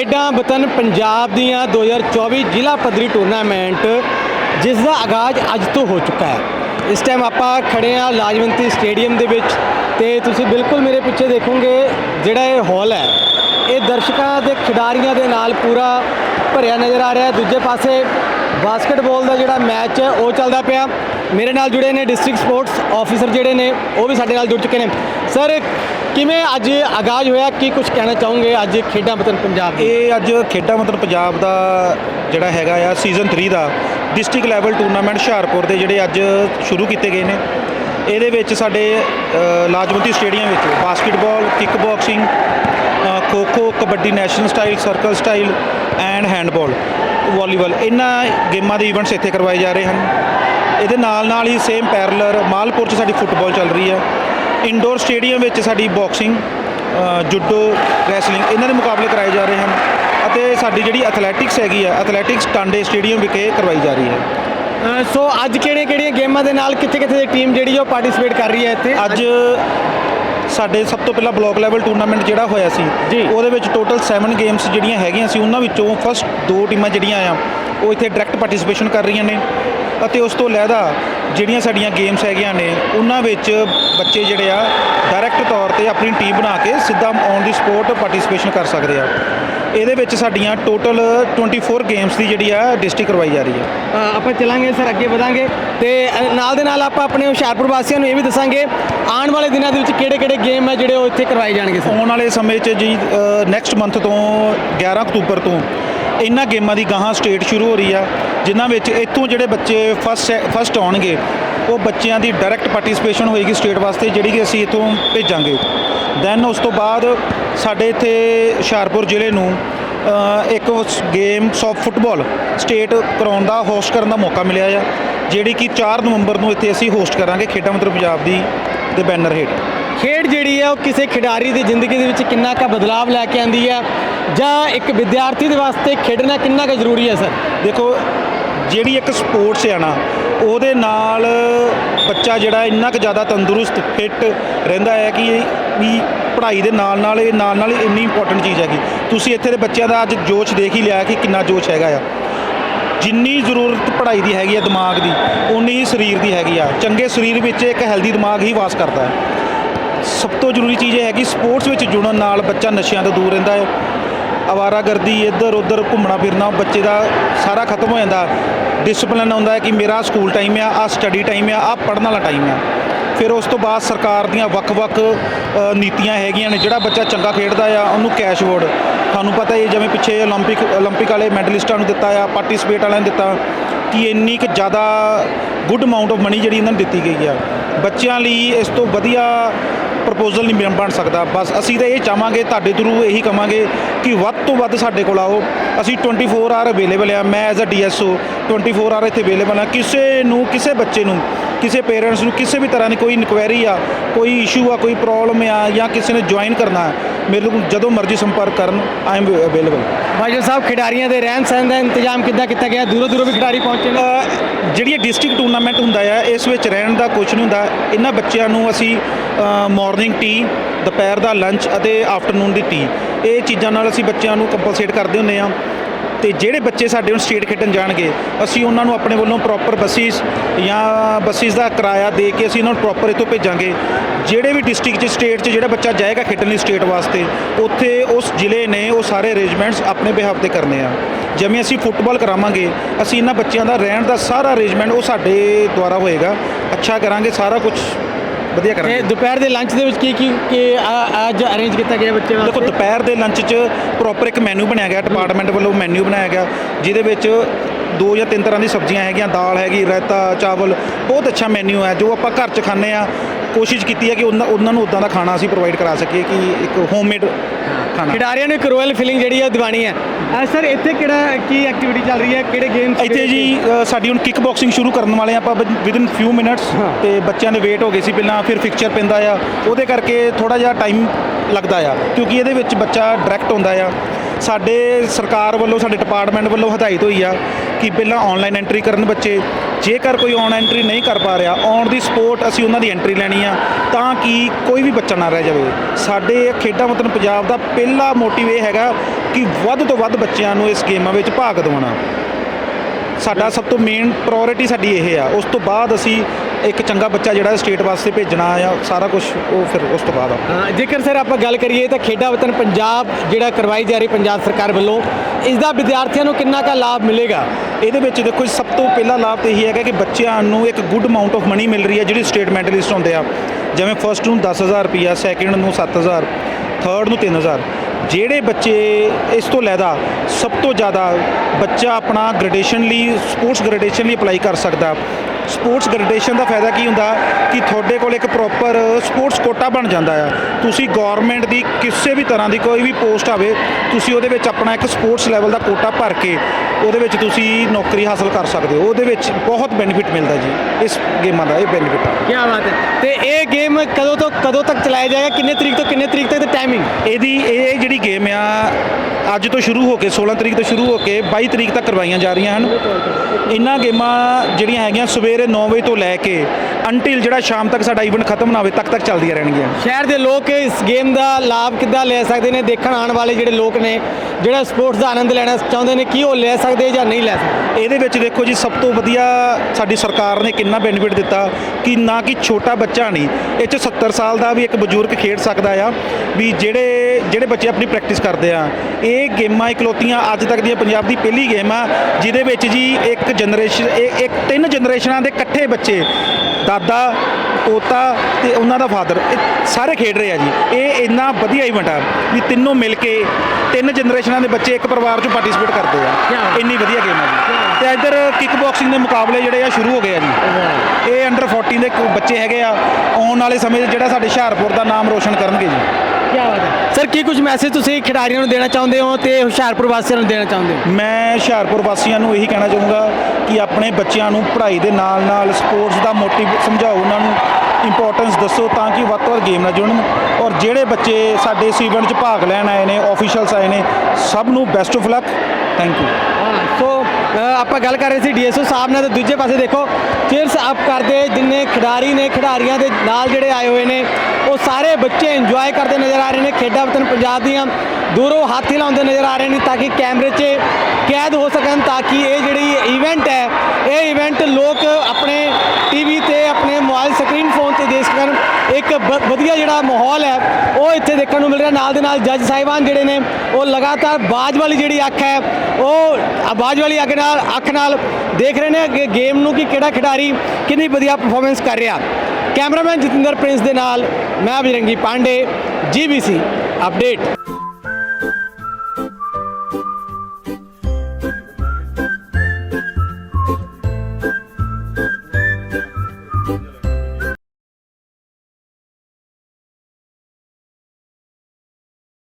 ਖੇਡਾਂ ਵਤਨ ਪੰਜਾਬ ਦੀਆਂ 2024 ਜ਼ਿਲ੍ਹਾ ਪੱਧਰੀ ਟੂਰਨਾਮੈਂਟ, ਜਿਸ ਦਾ ਆਗਾਜ਼ ਅੱਜ ਤੋਂ ਹੋ ਚੁੱਕਾ ਹੈ। ਇਸ ਟਾਈਮ ਆਪਾਂ ਖੜੇ ਆ ਲਾਜਵੰਤੀ ਸਟੇਡੀਅਮ ਦੇ ਵਿੱਚ ਤੇ ਤੁਸੀਂ ਬਿਲਕੁਲ ਮੇਰੇ ਪਿੱਛੇ ਦੇਖੋਗੇ ਜਿਹੜਾ ਇਹ ਹਾਲ ਹੈ। ਇਹ ਦਰਸ਼ਕਾਂ ਦੇ ਖਿਡਾਰੀਆਂ ਦੇ ਨਾਲ ਪੂਰਾ ਭਰਿਆ ਨਜ਼ਰ ਆ ਰਿਹਾ ਹੈ। ਦੂਜੇ ਪਾਸੇ ਬਾਸਕਟਬਾਲ ਦਾ ਜਿਹੜਾ ਮੈਚ ਹੈ ਉਹ ਚੱਲਦਾ ਪਿਆ। ਮੇਰੇ ਨਾਲ ਜੁੜੇ ਨੇ ਡਿਸਟ੍ਰਿਕਟ ਸਪੋਰਟਸ ਆਫੀਸਰ ਜਿਹੜੇ ਨੇ ਉਹ ਵੀ ਸਾਡੇ ਨਾਲ ਜੁੜ ਚੁੱਕੇ ਨੇ। ਸਰ ਕਿਵੇਂ ਅੱਜ ਆਗਾਜ਼ ਹੋਇਆ? ਕੀ ਕੁਝ ਕਹਿਣਾ ਚਾਹੋਗੇ ਅੱਜ ਖੇਡਾਂ ਵਤਨ ਪੰਜਾਬ ਦੀ? ਇਹ ਅੱਜ ਖੇਡਾਂ ਮਤਲਬ ਪੰਜਾਬ ਦਾ ਜਿਹੜਾ ਹੈਗਾ ਆ ਸੀਜ਼ਨ 3 ਦਾ ਡਿਸਟ੍ਰਿਕਟ ਲੈਵਲ ਟੂਰਨਾਮੈਂਟ ਹੁਸ਼ਿਆਰਪੁਰ ਦੇ ਜਿਹੜੇ ਅੱਜ ਸ਼ੁਰੂ ਕੀਤੇ ਗਏ ਨੇ। ਇਹਦੇ ਵਿੱਚ ਸਾਡੇ ਅ, ਸਟੇਡੀਅਮ ਵਿੱਚ basketball kick boxing kho kho kabaddi national style circle style and handball volleyball ਇਹਨਾਂ ਗੇਮਾਂ ਦੇ ਇਵੈਂਟਸ ਇੱਥੇ ਕਰਵਾਏ ਜਾ ਰਹੇ ਹਨ। ਇਹਦੇ ਨਾਲ ਨਾਲ ਹੀ ਸੇਮ ਪੈਰਲਰ ਮਾਲਪੁਰ 'ਚ ਸਾਡੀ ਫੁੱਟਬਾਲ ਚੱਲ ਰਹੀ ਹੈ। ਇੰਡੋਰ ਸਟੇਡੀਅਮ ਵਿੱਚ ਸਾਡੀ ਬਾਕਸਿੰਗ ਜੁੱਡੋ ਰੈਸਲਿੰਗ ਇਹਨਾਂ ਦੇ ਮੁਕਾਬਲੇ ਕਰਾਏ ਜਾ ਰਹੇ ਹਨ ਅਤੇ ਸਾਡੀ ਜਿਹੜੀ ਐਥਲੈਟਿਕਸ ਹੈਗੀ ਆ ਐਥਲੈਟਿਕਸ ਟਾਂਡੇ ਸਟੇਡੀਅਮ ਵਿਖੇ ਕਰਵਾਈ ਜਾ ਰਹੀ ਹੈ। ਸੋ ਅੱਜ ਕਿਹੜੀਆਂ ਕਿਹੜੀਆਂ ਗੇਮਾਂ ਦੇ ਨਾਲ ਕਿੱਥੇ ਕਿੱਥੇ ਦੀ ਟੀਮ ਜਿਹੜੀ ਉਹ ਪਾਰਟਿਸਿਪੇਟ ਕਰ ਰਹੀ ਹੈ ਇੱਥੇ? ਅੱਜ ਸਾਡੇ ਸਭ ਤੋਂ ਪਹਿਲਾਂ ਬਲਾਕ ਲੈਵਲ ਟੂਰਨਾਮੈਂਟ ਜਿਹੜਾ ਹੋਇਆ ਸੀ। ਉਹਦੇ ਵਿੱਚ ਟੋਟਲ 7 ਗੇਮਸ ਜਿਹੜੀਆਂ ਹੈਗੀਆਂ ਸੀ ਉਹਨਾਂ ਵਿੱਚੋਂ ਫਸਟ ਦੋ ਟੀਮਾਂ ਜਿਹੜੀਆਂ ਆ ਉਹ ਇੱਥੇ ਡਾਇਰੈਕਟ ਪਾਰਟਿਸਿਪੇਸ਼ਨ ਕਰ ਰਹੀਆਂ ਨੇ ਅਤੇ ਉਸ ਤੋਂ ਇਲਾਵਾ ਜਿਹੜੀਆਂ ਸਾਡੀਆਂ ਗੇਮਸ ਹੈਗੀਆਂ ਨੇ ਉਹਨਾਂ ਵਿੱਚ ਬੱਚੇ ਜਿਹੜੇ ਆ ਡਾਇਰੈਕਟ ਤੌਰ ਤੇ ਆਪਣੀ ਟੀਮ ਬਣਾ ਕੇ ਸਿੱਧਾ ਔਨ ਦੀ ਸਪੋਰਟ ਪਾਰਟਿਸਿਪੇਸ਼ਨ ਕਰ ਸਕਦੇ ਆ ਇਹਦੇ ਵਿੱਚ ਸਾਡੀਆਂ ਟੋਟਲ 24 ਗੇਮਸ ਦੀ ਜਿਹੜੀ ਆ ਡਿਸਟ੍ਰਿਕਟ ਕਰਵਾਈ ਜਾ ਰਹੀ ਹੈ। ਆਪਾਂ ਚਲਾਂਗੇ ਸਰ ਅੱਗੇ ਵਧਾਂਗੇ। ਤੇ ਨਾਲ ਦੇ ਨਾਲ ਆਪਾਂ ਆਪਣੇ ਹੁਸ਼ਿਆਰਪੁਰ ਵਾਸੀਆਂ ਨੂੰ ਇਹ ਵੀ ਦੱਸਾਂਗੇ ਆਉਣ ਵਾਲੇ ਦਿਨਾਂ ਦੇ ਵਿੱਚ ਕਿਹੜੇ ਕਿਹੜੇ ਗੇਮ ਹੈ ਜਿਹੜੇ ਉਹ ਇੱਥੇ ਕਰਵਾਏ ਜਾਣਗੇ ਸਰ? ਆਉਣ ਵਾਲੇ ਸਮੇਂ 'ਚ ਜੀ ਨੈਕਸਟ ਮੰਥ ਤੋਂ 11 ਅਕਤੂਬਰ ਤੋਂ ਇਹਨਾਂ ਗੇਮਾਂ ਦੀ ਗਾਹਾਂ ਸਟੇਟ ਸ਼ੁਰੂ ਹੋ ਰਹੀ ਆ ਜਿਨ੍ਹਾਂ ਵਿੱਚ ਇੱਥੋਂ ਜਿਹੜੇ ਬੱਚੇ ਫਸਟ ਫਸਟ ਆਉਣਗੇ ਉਹ ਬੱਚਿਆਂ ਦੀ ਡਾਇਰੈਕਟ ਪਾਰਟਿਸਿਪੇਸ਼ਨ ਹੋਏਗੀ ਸਟੇਟ ਵਾਸਤੇ ਜਿਹੜੀ ਕਿ ਅਸੀਂ ਇੱਥੋਂ ਭੇਜਾਂਗੇ। ਦੈਨ ਉਸ ਤੋਂ ਬਾਅਦ ਸਾਡੇ ਇੱਥੇ ਹੁਸ਼ਿਆਰਪੁਰ ਜ਼ਿਲ੍ਹੇ ਨੂੰ ਇੱਕ ਗੇਮ ਆਫ ਫੁੱਟਬਾਲ ਸਟੇਟ ਕਰਾਉਣ ਦਾ ਹੋਸਟ ਕਰਨ ਦਾ ਮੌਕਾ ਮਿਲਿਆ ਆ ਜਿਹੜੀ ਕਿ 4 ਨਵੰਬਰ ਨੂੰ ਇੱਥੇ ਅਸੀਂ ਹੋਸਟ ਕਰਾਂਗੇ ਖੇਡਾਂ ਮੰਤਰ ਪੰਜਾਬ ਦੀ ਦੇ ਬੈਨਰ ਹੇਠ। ਖੇਡ ਜਿਹੜੀ ਹੈ ਉਹ ਕਿਸੇ ਖਿਡਾਰੀ ਦੀ ਜ਼ਿੰਦਗੀ ਦੇ ਵਿੱਚ ਕਿੰਨਾ ਕੁ ਬਦਲਾਵ ਲੈ ਕੇ ਆਂਦੀ ਹੈ ਜਾਂ ਇੱਕ ਵਿਦਿਆਰਥੀ ਦੇ ਵਾਸਤੇ ਖੇਡਣਾ ਕਿੰਨਾ ਕੁ ਜ਼ਰੂਰੀ ਹੈ ਸਰ? ਦੇਖੋ ਜਿਹੜੀ ਇੱਕ ਸਪੋਰਟਸ ਆ ਨਾ ਉਹਦੇ ਨਾਲ ਬੱਚਾ ਜਿਹੜਾ ਇੰਨਾ ਕੁ ਜ਼ਿਆਦਾ ਤੰਦਰੁਸਤ ਫਿੱਟ ਰਹਿੰਦਾ ਹੈ ਕਿ ਵੀ ਪੜ੍ਹਾਈ ਦੇ ਨਾਲ ਨਾਲ ਇਹ ਨਾਲ ਨਾਲ ਇੰਨੀ ਇੰਪੋਰਟੈਂਟ ਚੀਜ਼ ਹੈਗੀ। ਤੁਸੀਂ ਇੱਥੇ ਦੇ ਬੱਚਿਆਂ ਦਾ ਅੱਜ ਜੋਸ਼ ਦੇਖ ਹੀ ਲਿਆ ਕਿ ਕਿੰਨਾ ਜੋਸ਼ ਹੈਗਾ ਆ। ਜਿੰਨੀ ਜ਼ਰੂਰਤ ਪੜ੍ਹਾਈ ਦੀ ਹੈਗੀ ਆ ਦਿਮਾਗ ਦੀ ਉਨੀ ਹੀ ਸਰੀਰ ਦੀ ਹੈਗੀ ਆ। ਚੰਗੇ ਸਰੀਰ ਵਿੱਚ ਇੱਕ ਹੈਲਦੀ ਦਿਮਾਗ ਹੀ ਵਾਸ ਕਰਦਾ ਹੈ। ਸਭ ਤੋਂ ਜ਼ਰੂਰੀ ਚੀਜ਼ ਇਹ ਹੈ ਕਿ ਸਪੋਰਟਸ ਵਿੱਚ ਜੁੜਨ ਨਾਲ ਬੱਚਾ ਨਸ਼ਿਆਂ ਤੋਂ ਦੂਰ ਰਹਿੰਦਾ ਹੈ। ਅਵਾਰਾਗਰਦੀ ਇੱਧਰ ਉੱਧਰ ਘੁੰਮਣਾ ਫਿਰਨਾ ਬੱਚੇ ਦਾ ਸਾਰਾ ਖਤਮ ਹੋ ਜਾਂਦਾ। ਡਿਸਪਲਿਨ ਹੁੰਦਾ ਹੈ ਕਿ ਮੇਰਾ ਸਕੂਲ ਟਾਈਮ ਆ ਆ ਸਟੱਡੀ ਟਾਈਮ ਆ ਆ ਪੜ੍ਹਨ ਵਾਲਾ ਟਾਈਮ ਆ ਫਿਰ ਉਸ ਤੋਂ ਬਾਅਦ ਸਰਕਾਰ ਦੀਆਂ ਵੱਖ-ਵੱਖ ਅ, ਨੀਤੀਆਂ ਹੈਗੀਆਂ ਨੇ ਜਿਹੜਾ ਬੱਚਾ ਚੰਗਾ ਖੇਡਦਾ ਆ ਉਹਨੂੰ ਕੈਸ਼ ਅਵਾਰਡ ਤੁਹਾਨੂੰ ਪਤਾ ਹੀ ਹੈ ਜਿਵੇਂ ਪਿੱਛੇ 올림픽 올림픽 ਵਾਲੇ ਮੈਡਲਿਸਟਾਂ ਨੂੰ ਦਿੱਤਾ ਆ ਪਾਰਟਿਸਿਪੇਟ ਵਾਲਿਆਂ ਨੂੰ ਦਿੱਤਾ ਕਿ ਇੰਨੀ ਕੁ ਜ਼ਿਆਦਾ ਗੁੱਡ ਅਮਾਉਂਟ ਆਫ ਮਨੀ ਜਿਹੜੀ ਇਹਨਾਂ ਨੂੰ ਦਿੱਤੀ ਗਈ ਆ ਬੱਚਿਆਂ ਲਈ ਇਸ ਤੋਂ ਵਧੀਆ ਪ੍ਰਪੋਜ਼ਲ ਨਹੀਂ ਬਣ- ਬਣ ਸਕਦਾ। ਬਸ ਅਸੀਂ ਤਾਂ ਇਹ ਚਾਹਾਂਗੇ ਤੁਹਾਡੇ ਥਰੂ ਇਹੀ ਕਵਾਂਗੇ ਕਿ ਵੱਧ ਤੋਂ ਵੱਧ ਸਾਡੇ ਕੋਲ ਆਓ। ਅਸੀਂ 24 ਆਰ ਅਵੇਲੇਬਲ ਆ ਮੈਂ ਐਜ਼ ਅ ਡੀਐਸਓ 24 ਆਰ ਇੱਥੇ ਅਵੇਲੇਬਲ ਆ। ਕਿਸੇ ਨੂੰ ਕਿਸੇ ਬੱਚੇ ਨੂੰ ਕਿਸੇ ਪੇਰੈਂਟਸ ਨੂੰ ਕਿਸੇ ਵੀ ਤਰ੍ਹਾਂ ਦੀ ਕੋਈ ਇਨਕੁਆਇਰੀ ਆ ਕੋਈ ਇਸ਼ੂ ਆ ਕੋਈ ਪ੍ਰੋਬਲਮ ਆ ਜਾਂ ਕਿਸੇ ਨੇ ਜੁਆਇਨ ਕਰਨਾ ਹੈ ਮੇਰੇ ਨੂੰ ਜਦੋਂ ਮਰਜ਼ੀ ਸੰਪਰਕ ਕਰਨ ਆਈ ਐਮ ਅਵੇਲੇਬਲ ਭਾਈਜਨ ਸਾਹਿਬ ਖਿਡਾਰੀਆਂ ਦੇ ਰਹਿਣ ਸਹਿਣ ਦਾ ਇੰਤਜ਼ਾਮ ਕਿੱਦਾਂ ਕੀਤਾ ਗਿਆ? ਦੂਰੋਂ ਦੂਰੋਂ ਵੀ ਖਿਡਾਰੀ ਪਹੁੰਚੇ ਨੇ। ਜਿਹੜੀ ਡਿਸਟ੍ਰਿਕਟ ਟੂਰਨਾਮੈਂਟ ਹੁੰਦਾ ਆ ਇਸ ਵਿੱਚ ਰਹਿਣ ਦਾ ਕੁਝ ਨਹੀਂ ਹੁੰਦਾ। ਇਹਨਾਂ ਬੱਚਿਆਂ ਨੂੰ ਅਸੀਂ ਮਾਰਨਿੰਗ ਟੀ ਦੁਪਹਿਰ ਦਾ ਲੰਚ ਅਤੇ ਆਫਟਰਨੂਨ ਦੀ ਟੀ ਇਹ ਚੀਜ਼ਾਂ ਨਾਲ ਅਸੀਂ ਬੱਚਿਆਂ ਨੂੰ ਕੰਪਲਸੇਟ ਕਰਦੇ ਹੁੰਦੇ ਆ ਤੇ ਜਿਹੜੇ ਬੱਚੇ ਸਾਡੇ ਹੁਣ ਸਟੇਟ ਖੇਡਣ ਜਾਣਗੇ, ਅਸੀਂ ਉਹਨਾਂ ਨੂੰ ਆਪਣੇ ਵੱਲੋਂ ਪ੍ਰੋਪਰ ਬੱਸਿਸ ਜਾਂ ਬੱਸਿਸ ਦਾ ਕਿਰਾਇਆ ਦੇ ਕੇ ਅਸੀਂ ਉਹਨਾਂ ਨੂੰ ਪ੍ਰੋਪਰ ਇੱਥੋਂ ਭੇਜਾਂਗੇ। ਜਿਹੜੇ ਵੀ ਡਿਸਟ੍ਰਿਕਟ 'ਚ ਸਟੇਟ 'ਚ ਜਿਹੜਾ ਬੱਚਾ ਜਾਏਗਾ ਖੇਡਣ ਲਈ ਸਟੇਟ ਵਾਸਤੇ, ਉੱਥੇ ਉਸ ਜ਼ਿਲ੍ਹੇ ਨੇ ਉਹ ਸਾਰੇ ਅਰੇਂਜਮੈਂਟਸ ਆਪਣੇ ਬਿਹਾਫ ਤੇ ਕਰਨੇ ਆ। ਜਿਵੇਂ ਅਸੀਂ ਫੁੱਟਬਾਲ ਕਰਾਵਾਂਗੇ, ਅਸੀਂ ਇਹਨਾਂ ਬੱਚਿਆਂ ਦਾ ਰਹਿਣ ਦਾ ਸਾਰਾ ਅਰੇਂਜਮੈਂਟ ਉਹ ਸਾਡੇ ਦੁਆਰਾ ਹੋਏਗਾ। ਅੱਛਾ ਕਰਾਂਗੇ, ਸਾਰਾ ਕੁਝ ਵਧੀਆ ਤੇ ਕਰਾਂਗੇ। ਦੁਪਹਿਰ ਦੇ ਲੰਚ ਦੇ ਵਿੱਚ ਕੀ ਕੀ ਕੀ ਅੱਜ ਅਰੇਂਜ ਕੀਤਾ ਗਿਆ ਬੱਚੇ ਦੇਖੋ ਵਾਸਤੇ ਦੁਪਹਿਰ ਦੇ ਲੰਚ 'ਚ ਪ੍ਰੋਪਰ ਇੱਕ ਮੈਨੂ ਬਣਾਇਆ ਗਿਆ ਡਿਪਾਰਟਮੈਂਟ ਵੱਲੋਂ ਮੈਨੂ ਬਣਾਇਆ ਗਿਆ ਜਿਹਦੇ ਵਿੱਚ ਦੋ ਜਾਂ ਤਿੰਨ ਤਰ੍ਹਾਂ ਦੀ ਸਬਜ਼ੀਆਂ ਹੈਗੀਆਂ ਦਾਲ ਹੈਗੀ ਰਾਇਤਾ ਚਾਵਲ ਬਹੁਤ ਅੱਛਾ ਮੈਨੂ ਹੈ ਜੋ ਆਪਾਂ ਘਰ 'ਚ ਖਾਂਦੇ ਆ ਕੋਸ਼ਿਸ਼ ਕੀਤੀ ਹੈ ਕਿ ਉਹਨਾਂ ਉਹਨਾਂ ਨੂੰ ਉਦਾਂ ਦਾ ਖਾਣਾ ਅਸੀਂ ਪ੍ਰੋਵਾਈਡ ਕਰਾ ਸਕੀਏ ਕਿ ਇੱਕ ਹੋਮਮੇਡ ਖਾਣਾ। ਖਿਡਾਰੀਆਂ ਨੂੰ ਇੱਕ ਰੋਇਲ ਫੀਲਿੰਗ ਜਿਹੜੀ ਹੈ ਉਹ ਦਿਵਾਣੀ ਹੈ। ਸਰ ਇੱਥੇ ਕਿਹੜਾ ਕੀ ਐਕਟੀਵਿਟੀ ਚੱਲ ਰਹੀ ਹੈ? ਕਿਹੜੇ ਗੇਮਸ ਇੱਥੇ ਜੀ ਅ, ਸਾਡੀ ਹੁਣ ਕਿਕ ਬਾਕਸਿੰਗ ਸ਼ੁਰੂ ਕਰਨ ਵਾਲੇ ਆ ਆਪਾਂ ਵਿਦਿਨ ਫਿਊ ਮਿੰਟਸ ਹਾਂ। ਤੇ ਬੱਚਿਆਂ ਦੇ ਵੇਟ ਹੋ ਗਏ ਸੀ ਪਹਿਲਾਂ ਫਿਰ ਫਿਕਚਰ ਪੈਂਦਾ ਆ। ਉਹਦੇ ਕਰਕੇ ਥੋੜਾ ਜਿਹਾ ਟਾਈਮ ਲੱਗਦਾ ਆ ਕਿਉਂਕਿ ਇਹਦੇ ਵਿੱਚ ਬੱਚਾ ਡਾਇਰੈਕਟ ਹੁੰਦਾ ਆ। ਸਾਡੇ ਸਰਕਾਰ ਵੱਲੋਂ ਸਾਡੇ ਡਿਪਾਰਟਮੈਂਟ ਵੱਲੋਂ ਹਦਾਇਤ ਹੋਈ ਆ ਕਿ ਪਹਿਲਾਂ ਆਨਲਾਈਨ ਐਂਟਰੀ ਕਰਨ ਬੱਚੇ। ਜੇਕਰ ਕੋਈ ਆਨ ਐਂਟਰੀ ਨਹੀਂ ਕਰ ਪਾ ਰਿਹਾ ਔਨ ਦੀ ਸਪੋਰਟ ਅਸੀਂ ਉਹਨਾਂ ਦੀ ਐਂਟਰੀ ਲੈਣੀ ਆ ਤਾਂ ਕਿ ਕੋਈ ਵੀ ਬੱਚਾ ਨਾ ਰਹਿ ਜਾਵੇ। ਸਾਡੇ ਖੇਡਾਂ ਵਤਨ ਪੰਜਾਬ ਦਾ ਪਹਿਲਾ ਮੋਟਿਵ ਇਹ ਹੈਗਾ ਕਿ ਵੱਧ ਤੋਂ ਵੱਧ ਬੱਚਿਆਂ ਨੂੰ ਇਸ ਗੇਮਾਂ ਵਿੱਚ ਭਾਗ ਦਿਵਾਉਣਾ। ਸਾਡਾ ਸਭ ਤੋਂ ਮੇਨ ਪ੍ਰਾਇੋਰਟੀ ਸਾਡੀ ਇਹ ਆ। ਉਸ ਤੋਂ ਬਾਅਦ ਅਸੀਂ ਇੱਕ ਚੰਗਾ ਬੱਚਾ ਜਿਹੜਾ ਸਟੇਟ ਵਾਸਤੇ ਭੇਜਣਾ ਆ ਸਾਰਾ ਕੁਝ ਉਹ ਫਿਰ ਉਸ ਤੋਂ ਬਾਅਦ ਆ। ਜੇਕਰ ਸਰ ਆਪਾਂ ਗੱਲ ਕਰੀਏ ਤਾਂ ਖੇਡਾਂ ਵਤਨ ਪੰਜਾਬ ਜਿਹੜਾ ਕਰਵਾਈ ਜਾ ਰਹੀ ਪੰਜਾਬ ਸਰਕਾਰ ਵੱਲੋਂ ਇਸ ਦਾ ਵਿਦਿਆਰਥੀਆਂ ਨੂੰ ਕਿੰਨਾ ਕੁ ਲਾਭ ਮਿਲੇਗਾ? ਇਹਦੇ ਵਿੱਚ ਦੇਖੋ ਸਭ ਤੋਂ ਪਹਿਲਾ ਲਾਭ ਤਾਂ ਇਹੀ ਹੈਗਾ ਕਿ ਬੱਚਿਆਂ ਨੂੰ ਇੱਕ ਗੁੱਡ ਅਮਾਉਂਟ ਆਫ ਮਨੀ ਮਿਲ ਰਹੀ ਹੈ ਜਿਹੜੀ ਸਟੇਟ ਮੈਡਲਿਸਟ ਹੁੰਦੇ ਆ। ਜਿਵੇਂ ਫਰਸਟ ਨੂੰ 10000 ਰੁਪਿਆ ਸੈਕਿੰਡ ਨੂੰ 7000 ਥਰਡ ਨੂੰ 3000 ਜਿਹੜੇ ਬੱਚੇ ਇਸ ਤੋਂ ਲੈਦਾ ਸਭ ਤੋਂ ਜ਼ਿਆਦਾ ਬੱਚਾ ਆਪਣਾ ਗ੍ਰੈਡੇਸ਼ਨ ਲਈ ਸਪੋਰਟਸ ਗ੍ਰੈਜੂਏਸ਼ਨ ਲਈ ਅਪਲਾਈ ਕਰ ਸਕਦਾ। ਸਪੋਰਟਸ ਗ੍ਰੈਡੇਸ਼ਨ ਦਾ ਫਾਇਦਾ ਕੀ ਹੁੰਦਾ? ਕਿ ਤੁਹਾਡੇ ਕੋਲ ਇੱਕ ਪ੍ਰੋਪਰ ਸਪੋਰਟਸ ਕੋਟਾ ਬਣ ਜਾਂਦਾ ਆ। ਤੁਸੀਂ ਗਵਰਨਮੈਂਟ ਦੀ ਕਿਸੇ ਵੀ ਤਰ੍ਹਾਂ ਦੀ ਕੋਈ ਵੀ ਪੋਸਟ ਆਵੇ ਤੁਸੀਂ ਉਹਦੇ ਵਿੱਚ ਆਪਣਾ ਇੱਕ ਸਪੋਰਟਸ ਲੈਵਲ ਦਾ ਕੋਟਾ ਭਰ ਕੇ ਉਹਦੇ ਵਿੱਚ ਤੁਸੀਂ ਨੌਕਰੀ ਹਾਸਲ ਕਰ ਸਕਦੇ ਹੋ। ਉਹਦੇ ਵਿੱਚ ਬਹੁਤ ਬੈਨੀਫਿਟ ਮਿਲਦਾ ਜੀ ਇਸ ਗੇਮਾਂ ਦਾ ਇਹ ਬੈਨੀਫਿਟ ਆ। ਕੀ ਬਾਤ ਹੈ। ਤੇ ਇਹ ਗੇਮ ਕਦੋਂ ਤੋਂ ਕਦੋਂ ਤੱਕ ਚਲਾਇਆ ਜਾਏਗਾ? ਕਿੰਨੇ ਤਰੀਕ ਤੋਂ ਕਿੰਨੇ ਤਰੀਕ ਤੱਕ ਤੇ ਟਾਈਮਿੰਗ ਇਹਦੀ ਇਹ ਜਿਹੜੀ ਗੇਮ ਆ ਅੱਜ ਤੋਂ ਸ਼ੁਰੂ ਹੋ ਕੇ 16 ਤਰੀਕ ਤੋਂ ਸ਼ੁਰੂ ਹੋ ਕੇ 22 ਤਰੀਕ ਤੱਕ ਕਰਵਾਈਆਂ ਜਾ ਰਹੀਆਂ ਹਨ। ਇਹਨਾਂ ਗੇਮਾਂ ਜਿਹੜੀਆਂ ਹੈਗੀਆਂ ਸਵੇਰੇ 9 ਵਜੇ ਤੋਂ ਲੈ ਕੇ ਅੰਟਿਲ ਜਿਹੜਾ ਸ਼ਾਮ ਤੱਕ ਸਾਡਾ ਇਵੈਂਟ ਖਤਮ ਨਾ ਹੋਵੇ ਤੱਕ ਤੱਕ ਚੱਲਦੀਆਂ ਰਹਿਣਗੀਆਂ। ਸ਼ਹਿਰ ਦੇ ਲੋਕ ਇਸ ਗੇਮ ਦਾ ਲਾਭ ਕਿੱਦਾਂ ਲੈ ਸਕਦੇ ਨੇ? ਦੇਖਣ ਆਉਣ ਵਾਲੇ ਜਿਹੜੇ ਲੋਕ ਨੇ ਜਿਹੜਾ ਸਪੋਰਟਸ ਦਾ ਆਨੰਦ ਲੈਣਾ ਚਾਹੁੰਦੇ ਨੇ ਕੀ ਉਹ ਲੈ ਸਕਦੇ ਜਾਂ ਨਹੀਂ ਲੈ ਸਕਦੇ? ਇਹਦੇ ਵਿੱਚ ਦੇਖੋ ਜੀ ਸਭ ਤੋਂ ਵਧੀਆ ਸਾਡੀ ਸਰਕਾਰ ਨੇ ਕਿੰਨਾ ਬੈਨੀਫਿਟ ਦਿੱਤਾ ਕਿ ਨਾ ਕਿ ਛੋਟਾ ਬੱਚਾ ਨਹੀਂ ਇਹ 'ਚ 70 ਸਾਲ ਦਾ ਵੀ ਇੱਕ ਬਜ਼ੁਰਗ ਖੇਡ ਸਕਦਾ ਆ ਵੀ ਜਿਹੜੇ ਜਿਹੜੇ ਬੱਚੇ ਆਪਣੀ ਪ੍ਰੈਕਟਿਸ ਕਰਦੇ ਆ ਇਹ ਗੇਮਾਂ ਇਕਲੌਤੀਆਂ ਅੱਜ ਤੱਕ ਦੀਆਂ ਪੰਜਾਬ ਦੀ ਪਹਿਲੀ ਗੇਮ ਆ ਜਿਹਦੇ ਵਿੱਚ ਜੀ ਇੱਕ ਜਨਰੇਸ਼ਨ ਇੱਕ ਤਿੰਨ ਜਨਰੇਸ਼ਨਾਂ ਦੇ ਇਕੱਠੇ ਬੱਚੇ ਦਾਦਾ ਪੋਤਾ ਤੇ ਉਹਨਾਂ ਦਾ ਫਾਦਰ ਸਾਰੇ ਖੇਡ ਰਹੇ ਆ ਜੀ। ਇਹ ਇੰਨਾ ਵਧੀਆ ਇਵੈਂਟ ਆ ਵੀ ਤਿੰਨੋਂ ਮਿਲ ਕੇ ਤਿੰਨ ਜਨਰੇਸ਼ਨਾਂ ਦੇ ਬੱਚੇ ਇੱਕ ਪਰਿਵਾਰ 'ਚ ਪਾਰਟਿਸਿਪੇਟ ਕਰਦੇ ਆ। ਇੰਨੀ ਵਧੀਆ ਗੇਮ ਆ ਜੀ। ਤੇ ਇੱਧਰ ਕਿਕ ਬਾਕਸਿੰਗ ਦੇ ਮੁਕਾਬਲੇ ਜਿਹੜੇ ਆ ਸ਼ੁਰੂ ਹੋ ਗਏ ਆ ਜੀ। ਇਹ ਅੰਡਰ 14 ਦੇ ਬੱਚੇ ਹੈਗੇ ਆ। ਆਉਣ ਵਾਲੇ ਸਮੇਂ 'ਚ ਜਿਹੜਾ ਸਾਡੇ ਹੁਸ਼ਿਆਰਪੁਰ ਦਾ ਨਾਮ ਰੋਸ਼ਨ ਕਰਨਗੇ ਜੀ। ਕੀ ਬਾਤ ਹੈ। ਸਰ ਕੀ ਕੁਝ ਮੈਸੇਜ ਤੁਸੀਂ ਖਿਡਾਰੀਆਂ ਨੂੰ ਦੇਣਾ ਚਾਹੁੰਦੇ ਹੋ ਤੇ ਹੁਸ਼ਿਆਰਪੁਰ ਵਾਸੀਆਂ ਨੂੰ ਦੇਣਾ ਚਾਹੁੰਦੇ ਹੋ? ਮੈਂ ਹੁਸ਼ਿਆਰਪੁਰ ਵਾਸੀਆਂ ਨੂੰ ਇਹੀ ਕਹਿਣਾ ਚਾਹੂੰਗਾ ਕਿ ਆਪਣੇ ਬੱਚਿਆਂ ਨੂੰ ਪੜ੍ਹਾਈ ਦੇ ਨਾਲ ਨਾਲ ਸਪੋਰਟਸ ਦਾ ਮੋਟਿਵ ਸਮਝਾਓ ਉਹਨਾਂ ਨੂੰ ਇੰਪੋਰਟੈਂਸ ਦੱਸੋ ਤਾਂ ਕਿ ਵੱਧ ਤੋਂ ਵੱਧ ਗੇਮ ਨਾਲ ਜੁੜਨ। ਔਰ ਜਿਹੜੇ ਬੱਚੇ ਸਾਡੇ ਇਸ ਇਵੈਂਟ 'ਚ ਭਾਗ ਲੈਣ ਆਏ ਨੇ ਆਫੀਸ਼ੀਅਲਸ ਆਏ ਨੇ ਸਭ ਨੂੰ best of luck thank you ਹਾਂ ਸੋ ਆਪਾਂ ਗੱਲ ਕਰ ਰਹੇ ਸੀ ਡੀਐਸਓ ਸਾਹਿਬ ਨਾਲ, ਤੇ ਦੂਜੇ ਪਾਸੇ ਦੇਖੋ ਚੇਅਰਸ ਅਪ ਕਰਦੇ ਜਿੰਨੇ ਖਿਡਾਰੀ ਨੇ, ਖਿਡਾਰੀਆਂ ਦੇ ਨਾਲ ਜਿਹੜੇ ਆਏ ਹੋਏ ਨੇ, ਉਹ ਸਾਰੇ ਬੱਚੇ ਇੰਜੋਏ ਕਰਦੇ ਨਜ਼ਰ ਆ ਰਹੇ ਨੇ, ਖੇਡਾਂ ਵਤਨ ਪੰਜਾਬ ਦੀਆਂ ਦੂਰੋਂ ਹੱਥ ਹਿਲਾਉਂਦੇ ਨਜ਼ਰ ਆ ਰਹੇ ਨੇ ਤਾਂ ਕਿ ਕੈਮਰੇ 'ਚ ਕੈਦ ਹੋ ਸਕਣ, ਤਾਂ ਕਿ ਇਹ ਜਿਹੜੀ ਇਵੈਂਟ ਹੈ, ਇਹ ਇਵੈਂਟ ਲੋਕ ਆਪਣੇ ਟੀਵੀ ਤੇ ਆਪਣੇ ਮੋਬਾਈਲ ਸਕਰੀਨ ਫੋਨ ਤੇ ਦੇਖ ਸਕਣ ਇੱਕ ਬ- ਵਧੀਆ ਜਿਹੜਾ ਮਾਹੌਲ ਹੈ, ਉਹ ਇੱਥੇ ਦੇਖਣ ਨੂੰ ਮਿਲ ਰਿਹਾ। ਨਾਲ ਦੇ ਨਾਲ ਜੱਜ ਸਾਹਿਬਾਨ ਜਿਹੜੇ ਨੇ, ਉਹ ਲਗਾਤਾਰ ਬਾਜ ਵਾਲੀ ਜਿਹੜੀ ਅੱਖ ਹੈ, ਉਹ ਬਾਜ਼ ਵਾਲੀ ਅੱਖ ਨਾਲ ਅੱਖ ਨਾਲ ਦੇਖ ਰਹੇ ਨੇ ਕਿ ਗੇਮ ਨੂੰ ਕਿ ਕਿਹੜਾ ਖਿਡਾਰੀ ਕਿੰਨੀ ਵਧੀਆ ਪਰਫਾਰਮੈਂਸ ਕਰ ਰਿਹਾ। ਕੈਮਰਾਮੈਨ ਜਤਿੰਦਰ ਪ੍ਰਿੰਸ ਦੇ ਨਾਲ, ਮੈਂ ਬਿਰੰਗੀ ਪਾਂਡੇ, ਜੀਬੀਸੀ, ਅਪਡੇਟ।